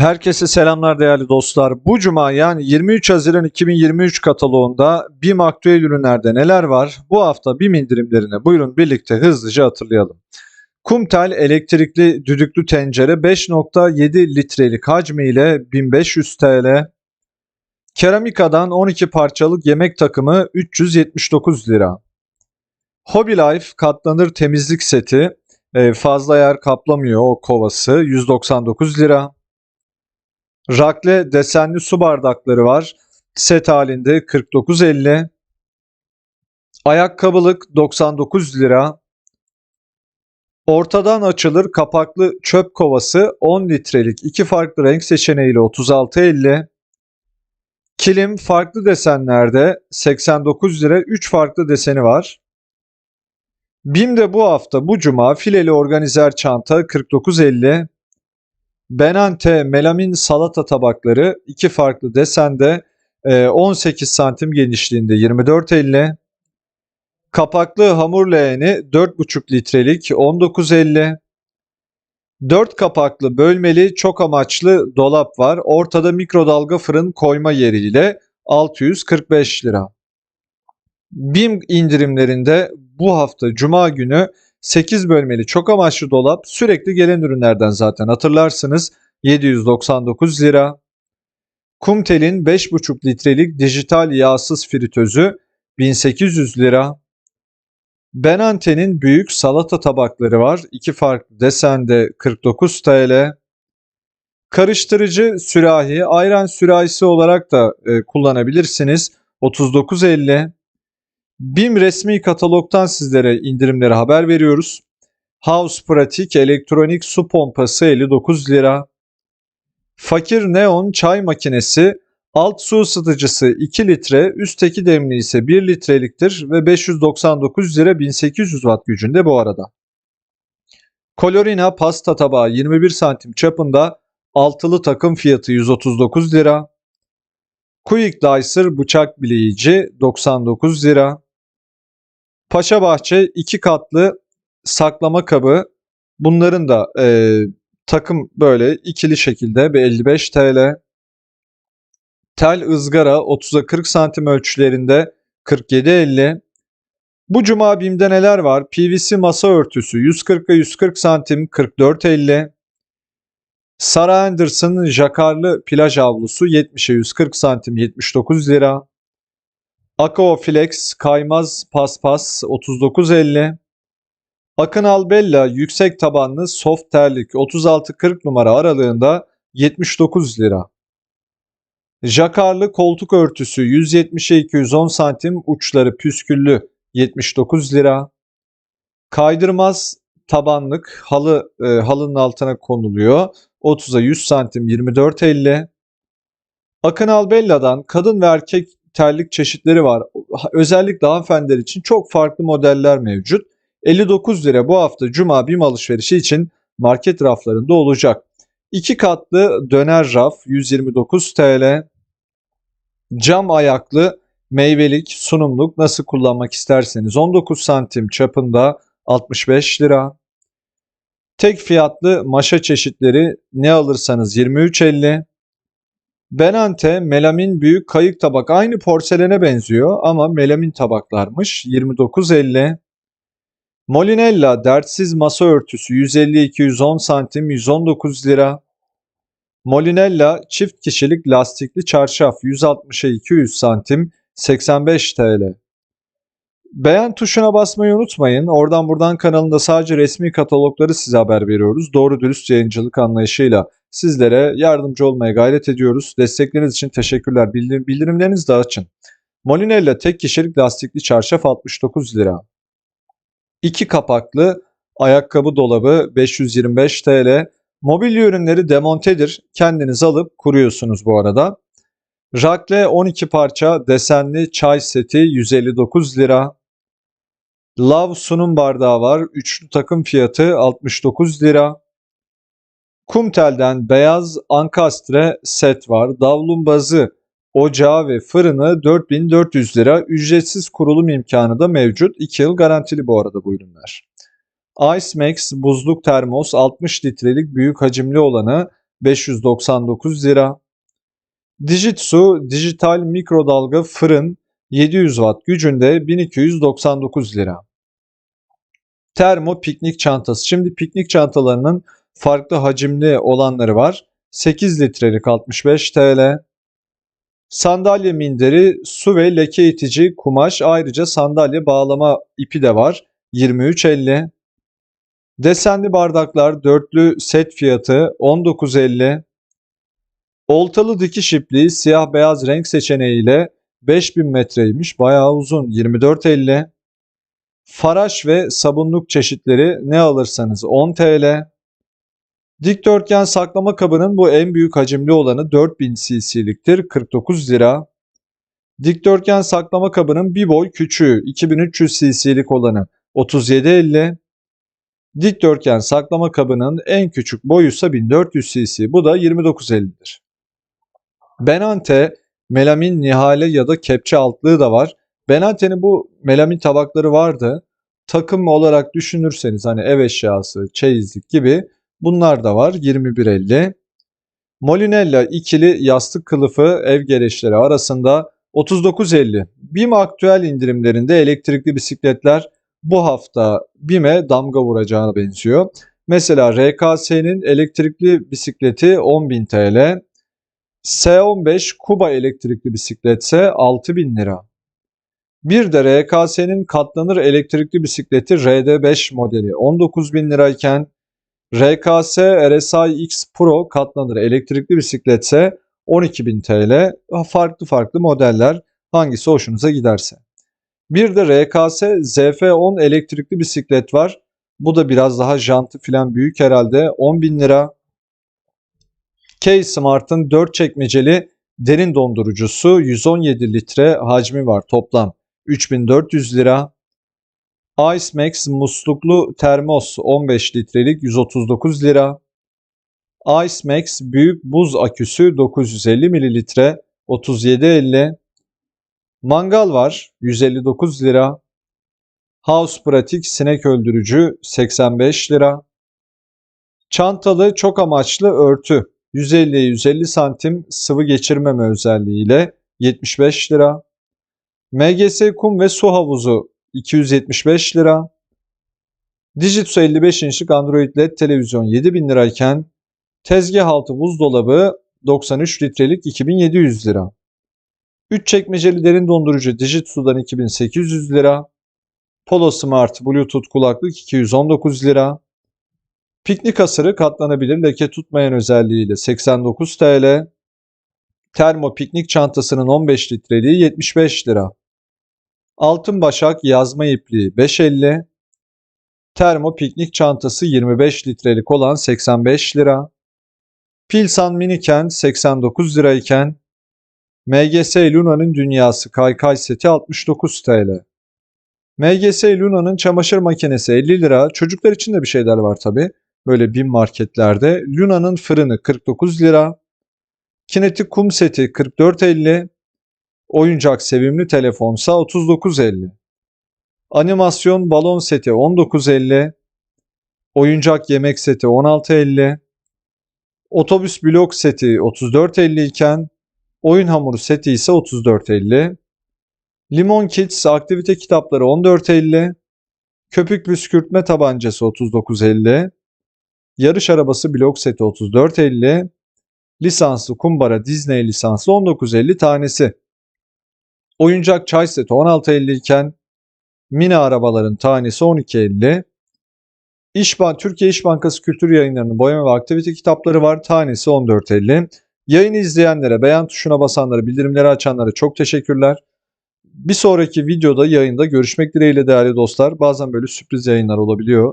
Herkese selamlar değerli dostlar. Bu cuma yani 23 Haziran 2023 kataloğunda BİM aktüel ürünlerde neler var? Bu hafta BİM indirimlerine buyurun birlikte hızlıca hatırlayalım. Kumtel elektrikli düdüklü tencere 5.7 litrelik hacmiyle 1500 TL. Keramikadan 12 parçalık yemek takımı 379 lira. Hobby Life katlanır temizlik seti e, fazla yer kaplamıyor o kovası 199 lira. Rakle desenli su bardakları var. Set halinde 49.50. Ayakkabılık 99 lira. Ortadan açılır kapaklı çöp kovası 10 litrelik iki farklı renk seçeneğiyle 36.50. Kilim farklı desenlerde 89 lira 3 farklı deseni var. BİM'de bu hafta bu cuma fileli organizer çanta 49.50. Benante melamin salata tabakları iki farklı desende e, 18 santim genişliğinde 24.50. Kapaklı hamur leğeni 4,5 litrelik 19.50. 4 kapaklı bölmeli çok amaçlı dolap var. Ortada mikrodalga fırın koyma yeriyle 645 lira. BİM indirimlerinde bu hafta cuma günü 8 bölmeli çok amaçlı dolap sürekli gelen ürünlerden zaten hatırlarsınız 799 lira. Kumtel'in 5,5 litrelik dijital yağsız fritözü 1800 lira. Benante'nin büyük salata tabakları var. iki farklı desende 49 TL. Karıştırıcı sürahi, ayran sürahisi olarak da e, kullanabilirsiniz. 39.50. BİM resmi katalogdan sizlere indirimleri haber veriyoruz. House Pratik elektronik su pompası 59 lira. Fakir Neon çay makinesi alt su ısıtıcısı 2 litre, üstteki demli ise 1 litreliktir ve 599 lira 1800 watt gücünde bu arada. Colorina pasta tabağı 21 santim çapında altılı takım fiyatı 139 lira. Quick Dicer bıçak bileyici 99 lira. Paşa Bahçe iki katlı saklama kabı. Bunların da e, takım böyle ikili şekilde bir 55 TL. Tel ızgara 30'a 40 santim ölçülerinde 47.50. Bu cuma BİM'de neler var? PVC masa örtüsü 140'a 140 santim 44.50. Sarah Anderson jakarlı plaj havlusu 70'e 140 santim 79 lira. Aquaflex kaymaz paspas 39.50. Akın Albella yüksek tabanlı soft terlik 36-40 numara aralığında 79 lira. Jakarlı koltuk örtüsü 170'e 210 santim uçları püsküllü 79 lira. Kaydırmaz tabanlık halı e, halının altına konuluyor. 30'a 100 santim 24.50. Akın Albella'dan kadın ve erkek terlik çeşitleri var. Özellikle hanımefendiler için çok farklı modeller mevcut. 59 lira bu hafta Cuma BİM alışverişi için market raflarında olacak. İki katlı döner raf 129 TL. Cam ayaklı meyvelik sunumluk nasıl kullanmak isterseniz 19 santim çapında 65 lira. Tek fiyatlı maşa çeşitleri ne alırsanız 23.50. Benante melamin büyük kayık tabak aynı porselene benziyor ama melamin tabaklarmış 29.50. Molinella dertsiz masa örtüsü 150-210 santim 119 lira. Molinella çift kişilik lastikli çarşaf 160'a 200 santim 85 TL. Beğen tuşuna basmayı unutmayın. Oradan buradan kanalında sadece resmi katalogları size haber veriyoruz. Doğru dürüst yayıncılık anlayışıyla sizlere yardımcı olmaya gayret ediyoruz. Destekleriniz için teşekkürler. Bildirim, bildirimlerinizi de açın. Molinella tek kişilik lastikli çarşaf 69 lira. 2 kapaklı ayakkabı dolabı 525 TL. Mobilya ürünleri demontedir. Kendiniz alıp kuruyorsunuz bu arada. Rakle 12 parça desenli çay seti 159 lira. Lav sunum bardağı var. Üçlü takım fiyatı 69 lira. Kumtel'den beyaz ankastre set var. Davlumbazı, ocağı ve fırını 4400 lira. Ücretsiz kurulum imkanı da mevcut. 2 yıl garantili bu arada bu ürünler. Ice Max buzluk termos 60 litrelik büyük hacimli olanı 599 lira. Dijitsu dijital mikrodalga fırın 700 watt gücünde 1299 lira. Termo piknik çantası. Şimdi piknik çantalarının farklı hacimli olanları var. 8 litrelik 65 TL. Sandalye minderi su ve leke itici kumaş ayrıca sandalye bağlama ipi de var. 23.50. Desenli bardaklar dörtlü set fiyatı 19.50. Oltalı dikiş ipliği siyah beyaz renk seçeneğiyle 5000 metreymiş. Bayağı uzun 24.50. Faraş ve sabunluk çeşitleri ne alırsanız 10 TL. Dikdörtgen saklama kabının bu en büyük hacimli olanı 4000 cc'liktir 49 lira. Dikdörtgen saklama kabının bir boy küçüğü 2300 cc'lik olanı 37.50. Dikdörtgen saklama kabının en küçük boyuysa 1400 cc bu da 29.50'dir. Benante melamin nihale ya da kepçe altlığı da var. Benante'nin bu melamin tabakları vardı. Takım olarak düşünürseniz hani ev eşyası, çeyizlik gibi bunlar da var 21.50. Molinella ikili yastık kılıfı ev gereçleri arasında 39.50. BİM aktüel indirimlerinde elektrikli bisikletler bu hafta BİM'e damga vuracağına benziyor. Mesela RKS'nin elektrikli bisikleti 10.000 TL, S15 Kuba elektrikli bisikletse 6.000 lira. Bir de RKS'nin katlanır elektrikli bisikleti RD5 modeli 19.000 lirayken RKS RSI X Pro katlanır elektrikli bisikletse 12.000 TL. Farklı farklı modeller hangisi hoşunuza giderse. Bir de RKS ZF10 elektrikli bisiklet var. Bu da biraz daha jantı filan büyük herhalde 10.000 lira. K-Smart'ın 4 çekmeceli derin dondurucusu 117 litre hacmi var toplam 3400 lira. Ice Max musluklu termos 15 litrelik 139 lira. Ice Max büyük buz aküsü 950 mililitre 37.50. Mangal var 159 lira. House Pratik sinek öldürücü 85 lira. Çantalı çok amaçlı örtü 150'ye 150 santim sıvı geçirmeme özelliğiyle 75 lira. MGS kum ve su havuzu 275 lira. Dijitsu 55 inçlik Android LED televizyon 7000 lirayken tezgah altı buzdolabı 93 litrelik 2700 lira. 3 çekmeceli derin dondurucu Dijitsu'dan 2800 lira. Polo Smart Bluetooth kulaklık 219 lira. Piknik asırı katlanabilir leke tutmayan özelliğiyle 89 TL. Termo piknik çantasının 15 litreliği 75 lira. Altın başak yazma ipliği 5.50. Termo piknik çantası 25 litrelik olan 85 lira. Pilsan Miniken 89 lirayken MGS Luna'nın dünyası kaykay seti 69 TL. MGS Luna'nın çamaşır makinesi 50 lira. Çocuklar için de bir şeyler var tabi. Böyle bin marketlerde. Luna'nın fırını 49 lira. Kinetik kum seti 44.50. Oyuncak sevimli telefonsa 39.50. Animasyon balon seti 19.50. Oyuncak yemek seti 16.50. Otobüs blok seti 34.50 iken oyun hamuru seti ise 34.50. Limon Kids aktivite kitapları 14.50. Köpük püskürtme tabancası 39.50. Yarış arabası blok seti 34.50. Lisanslı kumbara Disney lisanslı 19.50 tanesi. Oyuncak çay seti 16.50 iken mini arabaların tanesi 12.50. İşban, Türkiye İş Bankası Kültür Yayınları'nın boyama ve aktivite kitapları var. Tanesi 14.50. Yayını izleyenlere, beğen tuşuna basanlara, bildirimleri açanlara çok teşekkürler. Bir sonraki videoda yayında görüşmek dileğiyle değerli dostlar. Bazen böyle sürpriz yayınlar olabiliyor.